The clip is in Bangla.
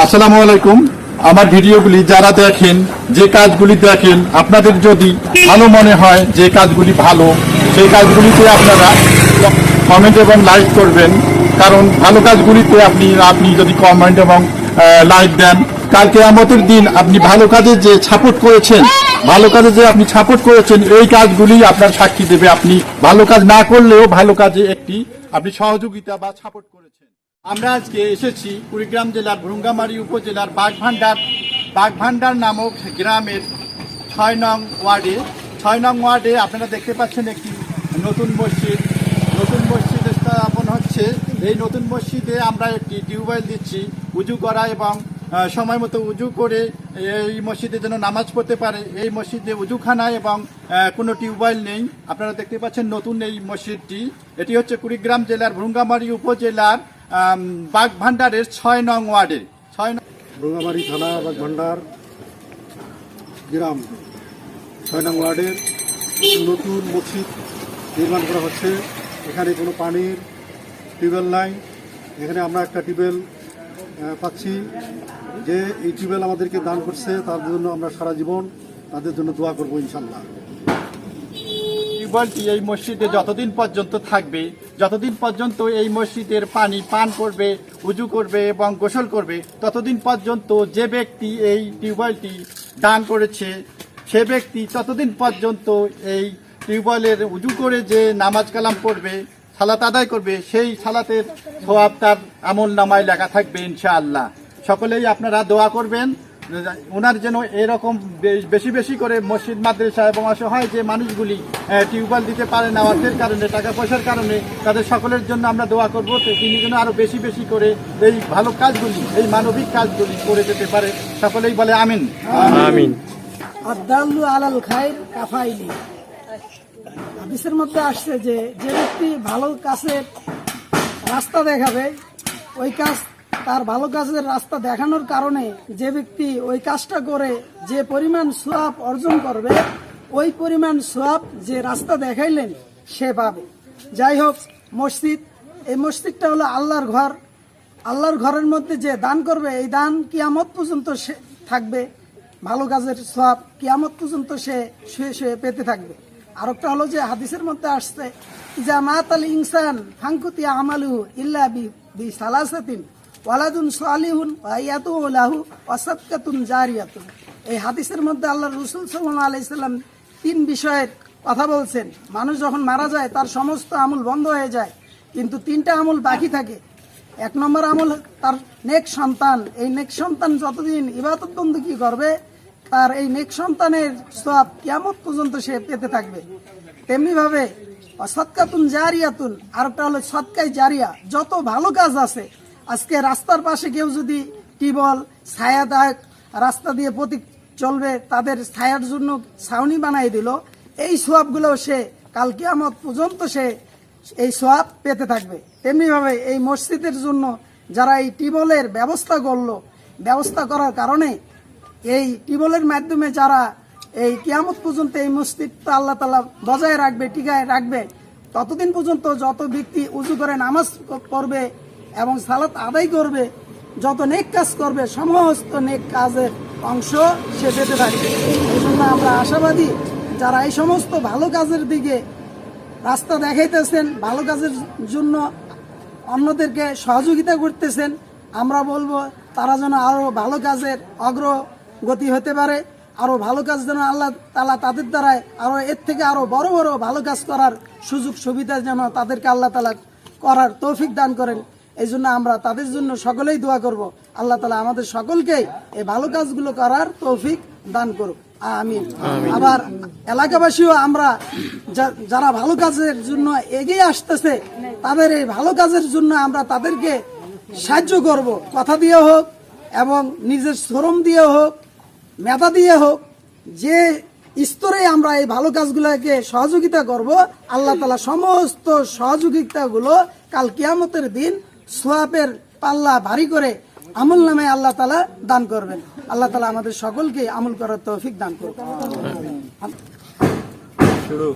আসসালামু আলাইকুম। আমার ভিডিওগুলি যারা দেখেন, যে কাজগুলি দেখেন, আপনাদের যদি ভালো মনে হয় যে কাজগুলি ভালো, সেই কাজগুলিতে আপনারা কমেন্ট এবং লাইক করবেন। কারণ ভালো কাজগুলিতে আপনি আপনি যদি কমেন্ট এবং লাইক দেন কালকে আমাদের দিন আপনি ভালো কাজে যে সাপোর্ট করেছেন, ভালো কাজে যে আপনি সাপোর্ট করেছেন, এই কাজগুলি আপনার সাক্ষী দেবে। আপনি ভালো কাজ না করলেও ভালো কাজে একটি, আপনি সহযোগিতা বা সাপোর্ট করেছেন। আমরা আজকে এসেছি কুড়িগ্রাম জেলার ভ্রুঙ্গামারি উপজেলার বাগভান্ডার। বাগভান্ডার নামক গ্রামের ছয় নং ওয়ার্ডে। ছয় নং ওয়ার্ডে আপনারা দেখতে পাচ্ছেন একটি নতুন মসজিদ। নতুন মসজিদ স্থাপন হচ্ছে। এই নতুন মসজিদে আমরা একটি টিউবওয়েল দিচ্ছি, উজু করা এবং সময় মতো উজু করে এই মসজিদে যেন নামাজ পড়তে পারে। এই মসজিদে উজুখানা এবং কোনো টিউবওয়েল নেই। আপনারা দেখতে পাচ্ছেন নতুন এই মসজিদটি। এটি হচ্ছে কুড়িগ্রাম জেলার ভ্রুঙ্গামারি উপজেলার বাগভান্ডারের ছয় নং ওয়ার্ডে। ছয় নং রোগাবাড়ি থানা বা ভান্ডার গ্রাম। ছয় নং ওয়ার্ডের নতুন মসজিদ নির্মাণ করা হচ্ছে। এখানে কোনো পানির টিউবওয়েল নাই। এখানে আমরা একটা টিউবওয়েল পাচ্ছি যে এই টিউবওয়েল আমাদেরকে দান করছে। তার জন্য আমরা সারা জীবন তাদের জন্য দোয়া করব ইনশাল্লাহ টিউবওয়েলটি এই মসজিদে যতদিন পর্যন্ত থাকবে যতদিন পর্যন্ত এই মসজিদের পানি পান করবে, উজু করবে এবং গোসল করবে, ততদিন পর্যন্ত যে ব্যক্তি এই টিউবওয়েলটি দান করেছে, সে ব্যক্তি ততদিন পর্যন্ত এই টিউবওয়েলের উজু করে যে নামাজ কালাম করবে সালাত আদায় করবে, সেই সালাতের সোয়াব তার আমল নামায় লেখা থাকবে ইনশাআল্লাহ। সকলেই আপনারা দোয়া করবেন। ওনার যেন এরকম বেশি বেশি করে মসজিদ মাদ্রাসা এবং অসহায় যে মানুষগুলি টিউবওয়েল দিতে পারে না অর্থের কারণে টাকা পয়সার কারণে তাদের সকলের জন্য আমরা দোয়া করব তো তিনি যেন আরও বেশি বেশি করে এই ভালো কাজগুলি এই মানবিক কাজগুলি করে যেতে পারে। সকলেই বলে আমিন। আমিন। আদাল্লু আলাল খাইর কাফাইলি। হাদিসের মধ্যে আসছে যে যে ব্যক্তি ভালো কাজের রাস্তা দেখাবে ওই কাজ তার ভালো কাজের রাস্তা দেখানোর কারণে যে ব্যক্তি ওই কাজটা করে, যে পরিমাণ সোয়াব অর্জন করবে, ওই পরিমাণ সোয়াব যে রাস্তা দেখাইলেন, সে পাবে। যাই হোক, মসজিদ, এই মসজিদটা হলো আল্লাহর ঘর। আল্লাহর ঘরের মধ্যে যে দান করবে, এই দান কিয়ামত পর্যন্ত সে থাকবে। ভালো কাজের সব কিয়ামত পর্যন্ত সে শুয়ে শুয়ে পেতে থাকবে। আর একটা হলো যে হাদিসের মধ্যে আসছে, ইজা মাত আল ইনসান ফাঙ্কুতি আমালু ইল্লা বি সালাসাতিন। ওয়ালাদুন সালিহুন ওয়াইয়াতু লাহু ওয়াসাদকাতুন জারিয়াতুন। এই হাদিসের মধ্যে আল্লাহ রসুল সাল্লাল্লাহু আলাইহি সাল্লাম তিন বিষয়ের কথা বলছেন। মানুষ যখন মারা যায়, তার সমস্ত আমল বন্ধ হয়ে যায়। কিন্তু তিনটা আমল বাকি থাকে। এক নম্বর আমল তার নেক সন্তান। এই নেক সন্তান যতদিন ইবাদত বন্ধু কি করবে, তার এই নেক সন্তানের সব কিয়ামত পর্যন্ত সে পেতে থাকবে। তেমনি ভাবে সৎকাতুন জারিয়াতুন। আর একটা হলো সৎকাই জারিয়া। যত ভালো কাজ আছে আজকে রাস্তার পাশে কেউ যদি টিবল ছায়াদায়ক রাস্তা দিয়ে প্রতীক চলবে, তাদের ছায়ার জন্য ছাউনি বানাই দিল। এই সোয়াবগুলো সে কাল কিয়ামত পর্যন্ত সে এই সোয়াব পেতে থাকবে। তেমনি ভাবে এই মসজিদের জন্য যারা এই টিবলের ব্যবস্থা করল, ব্যবস্থা করার কারণে এই টিবলের মাধ্যমে যারা এই কিয়ামত পর্যন্ত এই মসজিদটা আল্লাহ তালা বজায় রাখবে, টিকায় রাখবে, ততদিন পর্যন্ত যত ব্যক্তি উঁচু করে নামাজ পড়বে এবং সালাত আদায় করবে, যত নেক কাজ করবে, সমস্ত নেক কাজের অংশ সে পেতে থাকবে এই জন্য আমরা আশাবাদী, যারা এই সমস্ত ভালো কাজের দিকে রাস্তা দেখাইতেছেন, ভালো কাজের জন্য অন্যদেরকে সহযোগিতা করতেছেন, আমরা বলব তারা যেন আরও ভালো কাজের অগ্রগতি হতে পারে আরও ভালো কাজ যেন আল্লাহ তালা তাদের দ্বারায় আরও এর থেকে আরও বড় বড় ভালো কাজ করার সুযোগ সুবিধা যেন তাদেরকে আল্লাহ তালা করার তৌফিক দান করেন। এই জন্য আমরা তাদের জন্য সকলেই দোয়া করব। আল্লাহ তালা আমাদের সকলকেই এই ভালো কাজগুলো করার তৌফিক দান করুক। আমিন। আবার এলাকাবাসীও আমরা যারা ভালো কাজের জন্য এগিয়ে আসতেছে তাদের এই ভালো কাজের জন্য আমরা তাদেরকে সাহায্য করব। কথা দিয়ে হোক এবং নিজের শ্রম দিয়ে হোক মেধা দিয়ে হোক যে স্তরে আমরা এই ভালো কাজগুলোকে সহযোগিতা করব আল্লাহ তালা সমস্ত সহযোগিতাগুলো কাল কিয়ামতের দিন সোয়াবের পাল্লা ভারী করে আমল নামে আল্লাহ তালা দান করবেন। আল্লাহ তালা আমাদের সকলকে আমল করার তৌফিক দান করবেন শুরু।